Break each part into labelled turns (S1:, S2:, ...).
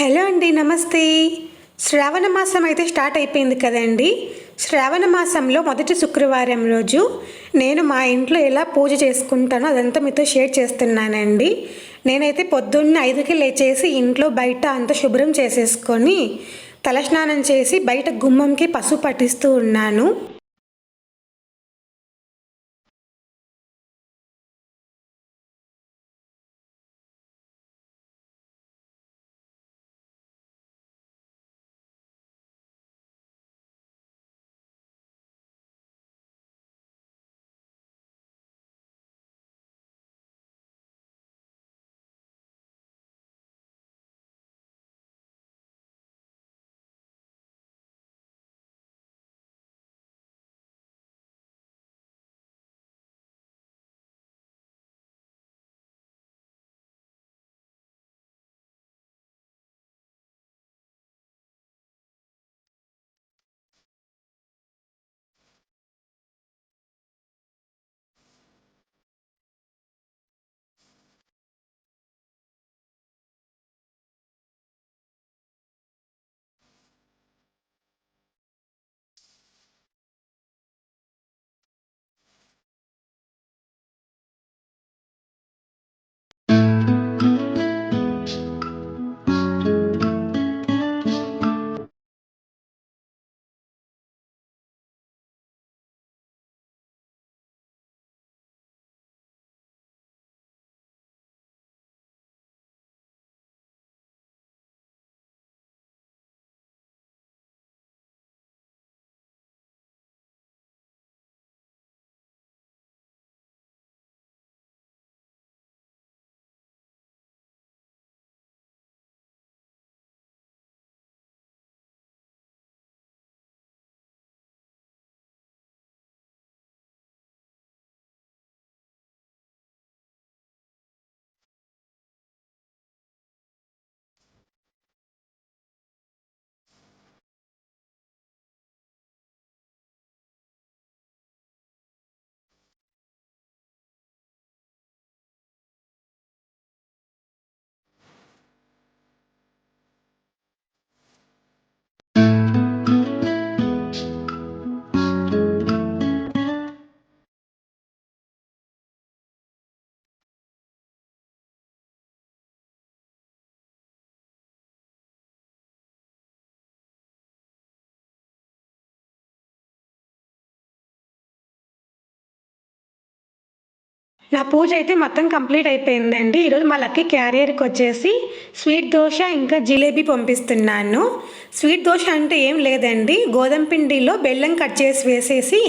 S1: Hello అండి నమస్తే. శ్రావణ మాసం అయితే స్టార్ట్ అయిపోయింది కదండి. శ్రావణ మాసంలో మొదటి శుక్రవారం రోజు నేను మా ఇంట్లో ఎలా పూజ చేసుకుంటానో అదంతా మీతో షేర్ చేస్తున్నానండి. నేనైతే పొద్దున్న ఐదుకి లేచేసి ఇంట్లో బయట అంతా శుభ్రం చేసేసుకొని తలస్నానం చేసి బయట గుమ్మంకి పసుపు పట్టిస్తూ ఉన్నాను. నా పూజ అయితే మొత్తం కంప్లీట్ అయిపోయిందండి. ఈరోజు మా లక్కీ క్యారియర్కి వచ్చేసి స్వీట్ దోశ ఇంకా జిలేబీ పంపిస్తున్నాను. స్వీట్ దోశ అంటే ఏం లేదండి. గోధుమ పిండిలో బెల్లం కట్ చేసి వేసేసి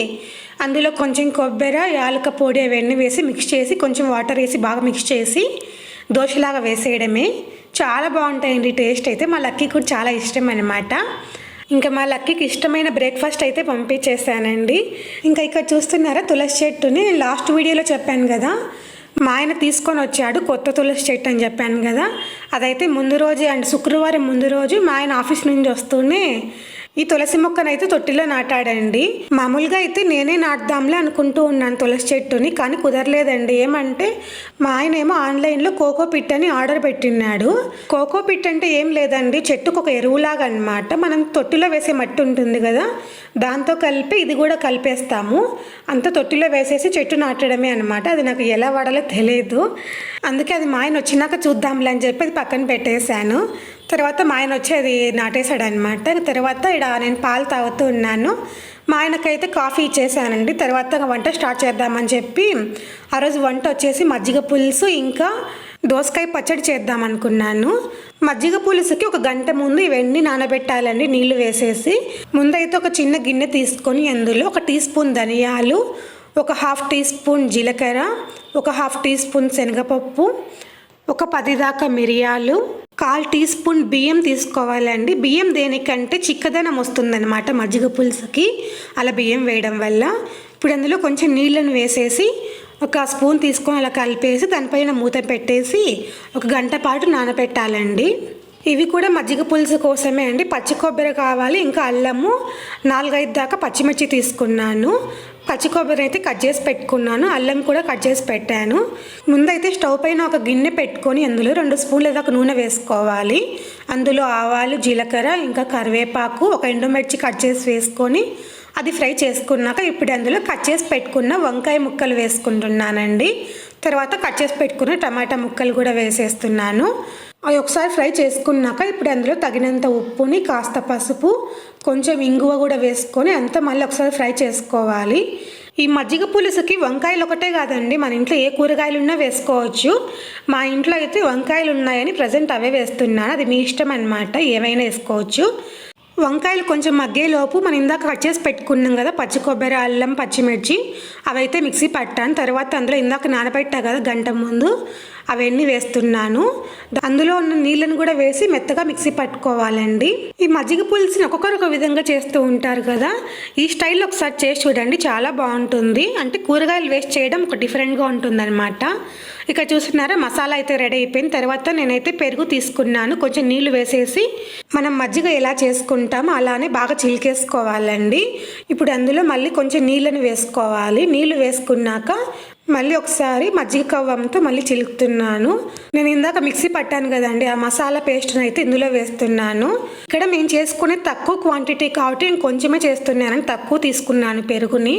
S1: అందులో కొంచెం కొబ్బరి యాలక పొడి అవన్నీ వేసి మిక్స్ చేసి కొంచెం వాటర్ వేసి బాగా మిక్స్ చేసి దోశలాగా వేసేయడమే. చాలా బాగుంటాయండి. టేస్ట్ అయితే మా లక్కీ కూడా చాలా ఇష్టం అనమాట ఇంకా మా లక్కీకి ఇష్టమైన బ్రేక్ఫాస్ట్ అయితే పంపించేసానండి ఇంకా ఇక్కడ చూస్తున్నారా తులసి చెట్టుని లాస్ట్ వీడియోలో చెప్పాను కదా. మా ఆయన తీసుకొని వచ్చాడు కొత్త తులసి చెట్టు అని చెప్పాను కదా. అదైతే ముందు రోజే అండ్ శుక్రవారం ముందు రోజు మా ఆయన ఆఫీస్ నుంచి వస్తూనే ఈ తులసి మొక్కనైతే తొట్టిలో నాటాడండి. మామూలుగా అయితే నేనే నాటుదాంలే అనుకుంటూ ఉన్నాను తులసి చెట్టుని కానీ కుదరలేదండి. ఏమంటే మా ఆయన ఏమో ఆన్లైన్లో కోకో పిట్ అని ఆర్డర్ పెట్టినాడు కోకో పిట్ అంటే ఏం లేదండి చెట్టుకు ఒక ఎరువులాగా అనమాట మనం తొట్టిలో వేసే మట్టి ఉంటుంది కదా దాంతో కలిపి ఇది కూడా కలిపేస్తాము. అంత తొట్టిలో వేసేసి చెట్టు నాటడమే అనమాట. అది నాకు ఎలా వాడాలో తెలియదు అందుకే అది మా ఆయన వచ్చినాక చూద్దాంలే అని చెప్పి అది పక్కన పెట్టేశాను. తర్వాత మా ఆయన వచ్చి అది నాటేశాడు అనమాట తర్వాత ఇక్కడ నేను పాలు తాగుతూ ఉన్నాను. మా ఆయనకైతే కాఫీ ఇచ్చేసానండి. తర్వాత వంట స్టార్ట్ చేద్దామని చెప్పి ఆ రోజు వంట వచ్చేసి మజ్జిగ పులుసు ఇంకా దోసకాయ పచ్చడి చేద్దాం అనుకున్నాను. మజ్జిగ పులుసుకి ఒక గంట ముందు ఇవన్నీ నానబెట్టాలండి నీళ్ళు వేసేసి. ముందైతే ఒక చిన్న గిన్నె తీసుకొని అందులో ఒక టీ స్పూన్ ధనియాలు ఒక హాఫ్ టీ స్పూన్ జీలకర్ర ఒక హాఫ్ టీ స్పూన్ శనగపప్పు ఒక పది దాకా మిరియాలు కాల్ టీ స్పూన్ బియ్యం తీసుకోవాలండి. బియ్యం దేనికంటే చిక్కదనం వస్తుందన్నమాట మజ్జిగ పులుసుకి. అలా బియ్యం వేయడం వల్ల ఇప్పుడు అందులో కొంచెం నీళ్ళను వేసేసి ఒక స్పూన్ తీసుకొని అలా కలిపేసి దానిపైన మూత పెట్టేసి ఒక గంట పాటు నానబెట్టాలండి ఇవి కూడా మజ్జిగ పులుసు కోసమే అండి. పచ్చి కొబ్బరి కావాలి ఇంకా అల్లము నాలుగైదు దాకా పచ్చిమిర్చి తీసుకున్నాను. పచ్చి కొబ్బరి అయితే కట్ చేసి పెట్టుకున్నాను. అల్లం కూడా కట్ చేసి పెట్టాను. ముందైతే స్టవ్ పైన ఒక గిన్నె పెట్టుకొని అందులో రెండు స్పూన్ల దాకా నూనె వేసుకోవాలి. అందులో ఆవాలు జీలకర్ర ఇంకా కరివేపాకు ఒక ఎండుమిర్చి కట్ చేసి వేసుకొని అది ఫ్రై చేసుకున్నాక ఇప్పుడు అందులో కట్ చేసి పెట్టుకున్న వంకాయ ముక్కలు వేసుకుంటున్నానండి. తర్వాత కట్ చేసి పెట్టుకున్న టమాటా ముక్కలు కూడా వేసేస్తున్నాను. అవి ఒకసారి ఫ్రై చేసుకున్నాక ఇప్పుడు అందులో తగినంత ఉప్పుని కాస్త పసుపు కొంచెం ఇంగువ కూడా వేసుకొని అంతా మళ్ళీ ఒకసారి ఫ్రై చేసుకోవాలి. ఈ మజ్జిగ పులుసుకి వంకాయలు ఒకటే కాదండి మన ఇంట్లో ఏ కూరగాయలు ఉన్నా వేసుకోవచ్చు. మా ఇంట్లో అయితే వంకాయలు ఉన్నాయని ప్రజెంట్ అవే వేస్తున్నాను అది మీ ఇష్టం అనమాట ఏమైనా వేసుకోవచ్చు. వంకాయలు కొంచెం మగ్గేలోపు మనం ఇందాక కట్ చేసి పెట్టుకున్నాం కదా పచ్చి కొబ్బరి అల్లం పచ్చిమిర్చి అవైతే మిక్సీ పట్టాను. తర్వాత అందులో ఇందాక నానబెట్టా కదా గంట ముందు అవన్నీ వేస్తున్నాను. అందులో ఉన్న నీళ్ళను కూడా వేసి మెత్తగా మిక్సీ పట్టుకోవాలండి. ఈ మజ్జిగ పులుసుని ఒక్కొక్కరు ఒక విధంగా చేస్తూ ఉంటారు కదా ఈ స్టైల్లో ఒకసారి చేసి చూడండి చాలా బాగుంటుంది. అంటే కూరగాయలు వేస్ట్ చేయడం ఒక డిఫరెంట్గా ఉంటుంది ఇక చూస్తున్నారా మసాలా అయితే రెడీ అయిపోయిన తర్వాత నేనైతే పెరుగు తీసుకున్నాను. కొంచెం నీళ్ళు వేసేసి మనం మజ్జిగ ఎలా చేసుకుంటామో అలానే బాగా చిలికేసుకోవాలండి. ఇప్పుడు అందులో మళ్ళీ కొంచెం నీళ్ళని వేసుకోవాలి. నీళ్ళు వేసుకున్నాక మళ్ళీ ఒకసారి మజ్జిగ కవ్వంతో మళ్ళీ చిలుకుతున్నాను. నేను ఇందాక మిక్సీ పట్టాను కదండి ఆ మసాలా పేస్ట్ని అయితే ఇందులో వేస్తున్నాను. ఇక్కడ మేము చేసుకునే తక్కువ క్వాంటిటీ కాబట్టి నేను కొంచెమే చేస్తున్నాను తక్కువ తీసుకున్నాను పెరుగుని.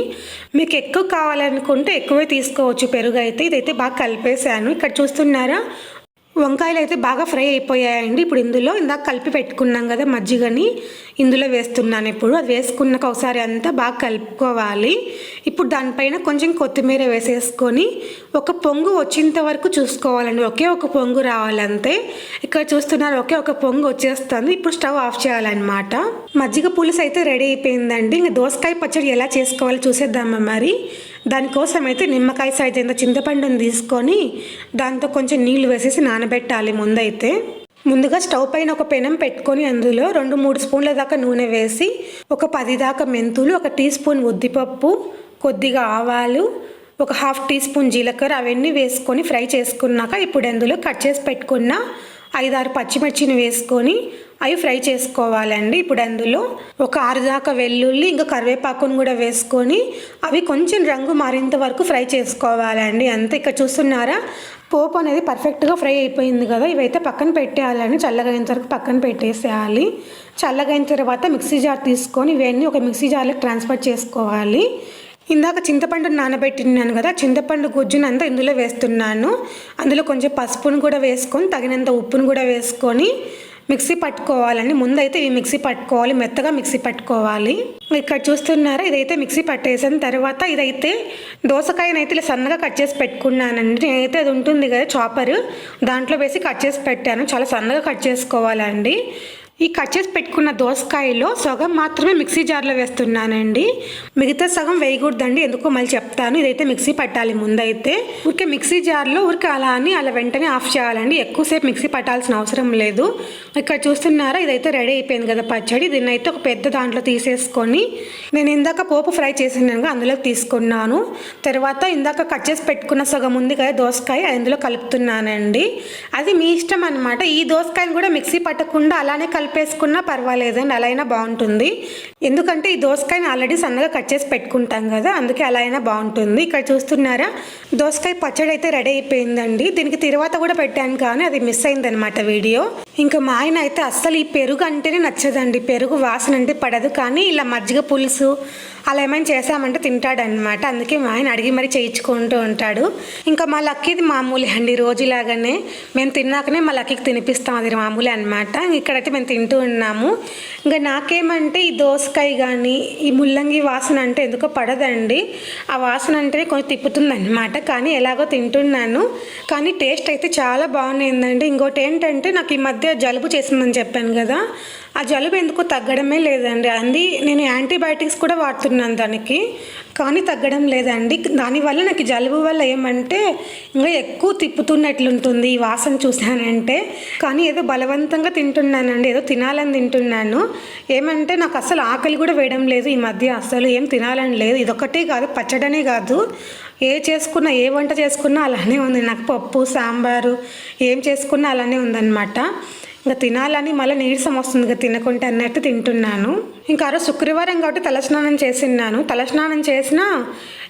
S1: మీకు ఎక్కువ కావాలనుకుంటే ఎక్కువే తీసుకోవచ్చు పెరుగు అయితే. ఇదైతే బాగా కలిపేశాను. ఇక్కడ చూస్తున్నారా? వంకాయలు అయితే బాగా ఫ్రై అయిపోయాయండి. ఇప్పుడు ఇందులో ఇందాక కలిపి పెట్టుకున్నాం కదా మజ్జిగని. ఇందులో వేస్తున్నాను ఇప్పుడు. అది వేసుకున్నాక ఒకసారి అంతా బాగా కలుపుకోవాలి. ఇప్పుడు దానిపైన కొంచెం కొత్తిమీర వేసేసుకొని ఒక పొంగు వచ్చేంత వరకు చూసుకోవాలండి. ఒకే ఒక పొంగు రావాలంతే. ఇక్కడ చూస్తున్నారు ఒకే ఒక పొంగు వచ్చేస్తుంది. ఇప్పుడు స్టవ్ ఆఫ్ చేయాలన్నమాట. మజ్జిగ పులుసు అయితే రెడీ అయిపోయిందండి. ఇంకా దోసకాయ పచ్చడి ఎలా చేసుకోవాలో చూసేద్దామా మరి? దానికోసం అయితే నిమ్మకాయ సైజ్ ఎంత చింతపండుని తీసుకొని దాంతో కొంచెం నీళ్ళు వేసేసి నానబెట్టాలి ముందైతే. ముందుగా స్టవ్ పైన ఒక పెనం పెట్టుకొని అందులో రెండు మూడు స్పూన్ల దాకా నూనె వేసి ఒక పది దాకా మెంతులు ఒక టీ స్పూన్ ఉద్దిపప్పు కొద్దిగా ఆవాలు ఒక హాఫ్ టీ స్పూన్ జీలకర్ర అవన్నీ వేసుకొని ఫ్రై చేసుకున్నాక ఇప్పుడు అందులో కట్ చేసి పెట్టుకున్న ఐదారు పచ్చిమిర్చిని వేసుకొని అవి ఫ్రై చేసుకోవాలండి. ఇప్పుడు అందులో ఒక ఆరు దాకా వెల్లుల్లి ఇంకా కరివేపాకును కూడా వేసుకొని అవి కొంచెం రంగు మారేంత వరకు ఫ్రై చేసుకోవాలండి. అంతే ఇక్కడ చూస్తున్నారా? పోపు అనేది పర్ఫెక్ట్గా ఫ్రై అయిపోయింది కదా ఇవైతే పక్కన పెట్టేయాలని చల్లగైన వరకు పక్కన పెట్టేసేయాలి. చల్లగైన తర్వాత మిక్సీ జార్ తీసుకొని ఇవన్నీ ఒక మిక్సీ జార్లో ట్రాన్స్ఫర్ చేసుకోవాలి. ఇందాక చింతపండు నానబెట్టినాను కదా చింతపండు గుజ్జును అంతా ఇందులో వేస్తున్నాను. అందులో కొంచెం పసుపును కూడా వేసుకొని తగినంత ఉప్పును కూడా వేసుకొని మిక్సీ పట్టుకోవాలండి. ముందైతే ఇవి మిక్సీ పట్టుకోవాలి మెత్తగా మిక్సీ పట్టుకోవాలి. ఇక్కడ చూస్తున్నారా ఇదైతే మిక్సీ పట్టేసిన తర్వాత ఇదైతే దోసకాయనైతే ఇలా సన్నగా కట్ చేసి పెట్టుకున్నానండి. నేనైతే అది ఉంటుంది కదా చాపర్. దాంట్లో వేసి కట్ చేసి పెట్టాను. చాలా సన్నగా కట్ చేసుకోవాలండి. ఈ కట్ చేసి పెట్టుకున్న దోసకాయలో సగం మాత్రమే మిక్సీ జార్లో వేస్తున్నానండి. మిగతా సగం వేయకూడదండి ఎందుకో మళ్ళీ చెప్తాను. ఇదైతే మిక్సీ పట్టాలి ముందైతే. ఊరికే మిక్సీ జార్లో ఊరికే అలా అని అలా వెంటనే ఆఫ్ చేయాలండి. ఎక్కువసేపు మిక్సీ పట్టాల్సిన అవసరం లేదు. ఇక్కడ చూస్తున్నారా ఇదైతే రెడీ అయిపోయింది కదా పచ్చడి. దీన్ని అయితే ఒక పెద్ద దాంట్లో తీసేసుకొని నేను ఇందాక పోపు ఫ్రై చేసినాక అందులోకి తీసుకున్నాను. తర్వాత ఇందాక కట్ చేసి పెట్టుకున్న సగం ఉంది కదా దోసకాయ అందులో కలుపుతున్నానండి. అది మీ ఇష్టం అనమాట ఈ దోసకాయని కూడా మిక్సీ పట్టకుండా అలానే కలుపు కలిపేసుకున్నా పర్వాలేదండి అలా అయినా బాగుంటుంది. ఎందుకంటే ఈ దోసకాయని ఆల్రెడీ సన్నగా కట్ చేసి పెట్టుకుంటాం కదా అందుకే అలా అయినా బాగుంటుంది. ఇక్కడ చూస్తున్నారా? దోసకాయ పచ్చడి అయితే రెడీ అయిపోయిందండి. దీనికి తర్వాత కూడా పెట్టాను కానీ అది మిస్ అయిందనమాట వీడియో. ఇంకా మా ఆయన అయితే అస్సలు ఈ పెరుగు అంటేనే నచ్చదండి. పెరుగు వాసన అంటే పడదు కానీ ఇలా మజ్జిగ పులుసు అలా ఏమైనా చేసామంటే తింటాడనమాట అందుకే మా ఆయన అడిగి మరీ చేయించుకుంటూ ఉంటాడు. ఇంకా మా లక్కీది మామూలే అండి రోజులాగానే. మేము తిన్నాకనే మా లక్కీకి తినిపిస్తాం అది మామూలే అనమాట ఇక్కడైతే మేము తింటూ ఉన్నాము. ఇంకా నాకేమంటే ఈ దోసకాయ కానీ ఈ ముల్లంగి వాసన అంటే ఎందుకో పడదండి. ఆ వాసన అంటే కొంచెం తిప్పుతుంది అనమాట కానీ ఎలాగో తింటున్నాను. కానీ టేస్ట్ అయితే చాలా బాగున్నాయిందండి ఇంకోటి ఏంటంటే నాకు ఈ మధ్య జలుబు చేసిందని చెప్పాను కదా. ఆ జలుబు ఎందుకు తగ్గడమే లేదండి. అంది నేను యాంటీబయాటిక్స్ కూడా వాడుతున్నాను దానికి కానీ తగ్గడం లేదండి. దానివల్ల నాకు జలుబు వల్ల ఏమంటే ఇంకా ఎక్కువ తిప్పుతున్నట్లుంటుంది ఈ వాసన చూసానంటే కానీ ఏదో బలవంతంగా తింటున్నానండి ఏదో తినాలని తింటున్నాను. ఏమంటే నాకు అసలు ఆకలి కూడా వేయడం లేదు ఈ మధ్య అసలు ఏం తినాలని లేదు. ఇదొకటే కాదు పచ్చడనే కాదు. ఏ చేసుకున్నా ఏ వంట చేసుకున్నా అలానే ఉంది. నాకు పప్పు సాంబారు ఏం చేసుకున్నా అలానే ఉందన్నమాట. ఇంకా తినాలని మళ్ళీ నీరసం వస్తుంది ఇంకా తినకుంటే అన్నట్టు తింటున్నాను. ఇంకా ఆ రోజు శుక్రవారం కాబట్టి తలస్నానం చేసిన్నాను. తలస్నానం చేసినా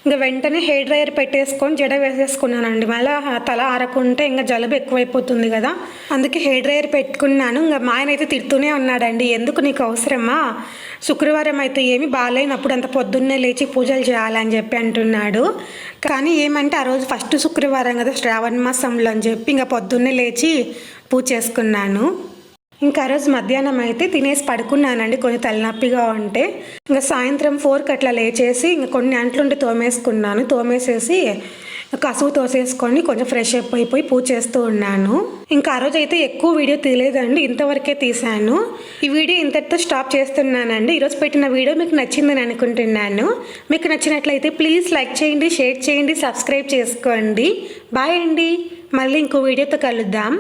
S1: ఇంకా వెంటనే హెయిర్ డ్రైయర్ పెట్టేసుకొని జడ వేసేసుకున్నానండి. మళ్ళీ తల ఆరకుంటే ఇంకా జలుబు ఎక్కువైపోతుంది కదా. అందుకే హెయిర్ డ్రైయర్ పెట్టుకున్నాను. ఇంకా మా ఆయన అయితే తిడుతూనే ఉన్నాడండి. ఎందుకు నీకు అవసరమా? శుక్రవారం అయితే ఏమి బాగాలేనప్పుడు అంత పొద్దున్నే లేచి పూజలు చేయాలని చెప్పి అంటున్నాడు. కానీ ఏమంటే ఆ రోజు ఫస్ట్ శుక్రవారం కదా శ్రావణ మాసంలో అని చెప్పి ఇంకా పొద్దున్నే లేచి పూజ చేసుకున్నాను. ఇంకా ఆ రోజు మధ్యాహ్నం అయితే తినేసి పడుకున్నానండి కొంచెం తలనొప్పిగా ఉంటే. ఇంకా సాయంత్రం ఫోర్కి అట్లా లేచేసి ఇంకా కొన్ని అంట్లుండి తోమేసుకున్నాను. తోమేసేసి కసువు తోసేసుకొని కొంచెం ఫ్రెష్ అప్ అయిపోయి పూజ చేస్తూ ఉన్నాను. ఇంకా ఆ రోజు అయితే ఎక్కువ వీడియో తీయలేదండి ఇంతవరకే తీశాను. ఈ వీడియో ఇంతటితో స్టాప్ చేస్తున్నానండి. ఈరోజు పెట్టిన వీడియో మీకు నచ్చిందని అనుకుంటున్నాను. మీకు నచ్చినట్లయితే ప్లీజ్ లైక్ చేయండి షేర్ చేయండి సబ్స్క్రైబ్ చేసుకోండి. బాయ్ అండి. మళ్ళీ ఇంకో వీడియోతో కలుద్దాం.